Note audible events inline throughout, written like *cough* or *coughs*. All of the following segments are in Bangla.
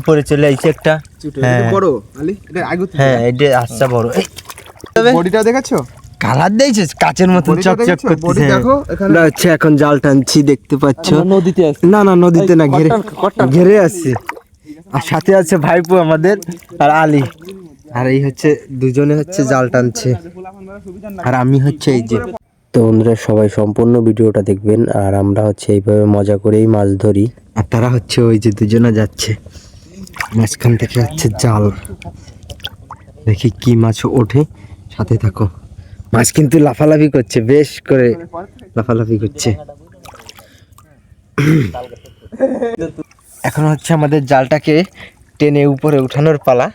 উপরে চলে আইছে একটা। হ্যাঁ। বড় আলি এটা আগে হ্যাঁ এটা আচ্ছা বড়। এই, বডিটা দেখেছ কালার দিয়েছে কাচের মতন চকচক করতেছে। দেখো এখানে না হচ্ছে এখন জাল টানছি দেখতে পাচ্ছ? নদীতে আছে। না না নদীতে না ঘেরে ঘেরে আছে। আর সাথে আছে ভাইপো আমাদের আর আলী। আর এই হচ্ছে দুজনে হচ্ছে জাল টানছে। আর আমি হচ্ছে এই যে তো বন্ধুরা সবাই সম্পূর্ণ ভিডিওটা দেখবেন আর আমরা হচ্ছে এইভাবে মজা করেই মাছ ধরি। আর তারা হচ্ছে ওই যে দুজনে যাচ্ছে। মাঝখান থেকে হচ্ছে জাল। দেখি কি মাছ ওঠে। সাথে থাকো। মাছ কিন্তু লাফালাফি করছে, বেশ করে লাফালাফি করছে। এখন হচ্ছে আমাদের জালটাকে টেনে উপরে উঠানোর পালা।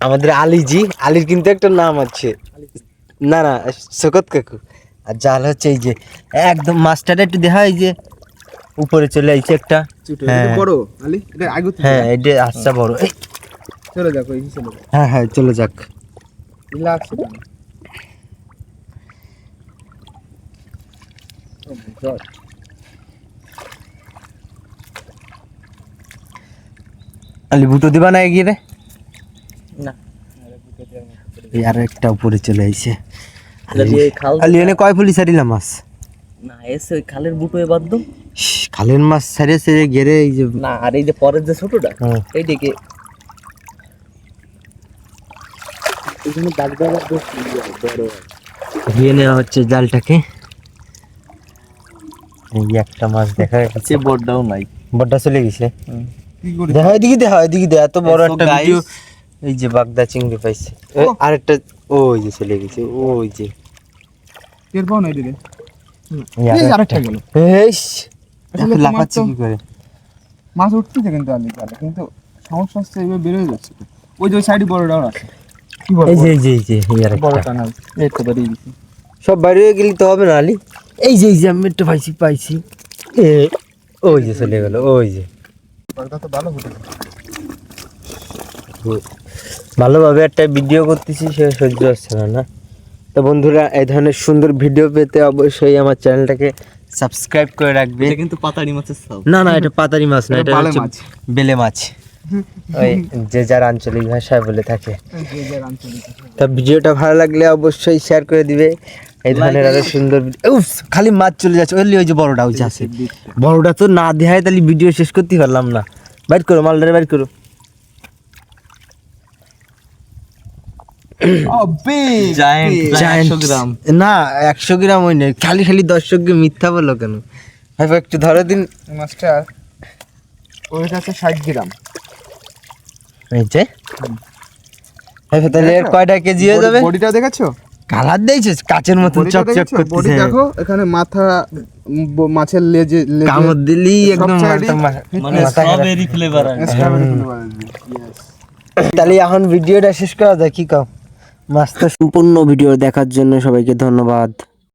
আমাদের আলিজি, আলির কিন্তু একটা নাম আছে। না না, শকত কাকু। আর জাল হচ্ছে এই যে, একদম মাছটাটা একটু দেখা হয় যে। উপরে চলে আইছে একটা। হ্যাঁ। বড় আলি? এটা আগে হ্যাঁ এটা আচ্ছা বড়। চলে দেখো এই চলে হ্যাঁ হ্যাঁ চলে যাক। রিল্যাক্স আলি বুটো দিবা না এগিয়ে রে? না। আর একটা উপরে চলে আইছে। আলি এনে কয় ফুলি সারিলাম মাছ? না এসে ওই খালের বুটো এবার দো ইস, খালের মাছ সারে সারে গেরে এই যে না আর এই যে পরের যে ছোটটা এখানে দাগ বড় ধুয়ে নেওয়া হচ্ছে জালটাকে। এই একটা মাছ দেখা যাচ্ছে। বড়টাও নাই। বড়টা চলে গেছে। কি করে দেখা এদিকে দেখা এদিকে দেখা এত বড় একটা ভিডিও। এই যে বাগদা চিংড়ি পাইছে। ও। আরেকটা ওই যে চলে গেছে ওই যে। টের পাও না এদিকে? এই এই আরেকটা। গেল। লাফাচ্ছে কি করে? মাছ উঠতেছে কিন্তু আলি জালে কিন্তু সমস্যা হচ্ছে এইভাবে যাচ্ছে। ওই যে সাইডে আছে। কি বড় এই যে এই যে এই যে এই আরেকটা। বড়টা না এই তো বেরিয়ে গেছে সব বাইরে গেলে তো হবে না আলি? এই যে এই যে আমি একটু পাইছি পাইছি। এ ওই যে চলে গেল ওই যে। তো ভালো ভালোভাবে একটা ভিডিও করতেছি সে সহ্য হচ্ছে না না? তো বন্ধুরা এই ধরনের সুন্দর ভিডিও পেতে অবশ্যই আমার চ্যানেলটাকে সাবস্ক্রাইব করে রাখবে। এটা কিন্তু পাতাড়ি মাছের সাউ না না এটা পাতারি মাছ না এটা হচ্ছে বেলে মাছ। ওই যে যার আঞ্চলিক ভাষায় বলে থাকে। যে যে তা ভিডিওটা ভালো লাগলে অবশ্যই শেয়ার করে দিবে। এই ধরনের আরও সুন্দর উফ, খালি মাছ চলে যাচ্ছে। ওই ওই যে বড়টা ওই যে আছে। বড়টা তো না দেখায় তাহলে ভিডিও শেষ করতে পারলাম না। বাইট করো মালদারে বাইট করো ও বিগ জায়ান্ট Giant। একশো গ্রাম *coughs* না একশো গ্রাম ওই নেই। খালি খালি দর্শককে মিথ্যা বলো কেন? ভাই একটু ধরো দিন। মাছটা ওর কাছে ষাট গ্রাম। এই যে। তাহলে এর কয়টা কেজি হয়ে যাবে? বডিটা দেখেছ? কালার দিয়েছে কাচের মতন চকচক বডি করতেছে। দেখো এখানে মাথা মাছের লেজে লেজে। কামড় দিলেই একদম মানে স্ট্রবেরি ফ্লেভার। Yes. তাহলে এখন ভিডিওটা শেষ করা যায় কি কাও? মাছটা সম্পূর্ণ ভিডিও দেখার জন্য সবাইকে ধন্যবাদ।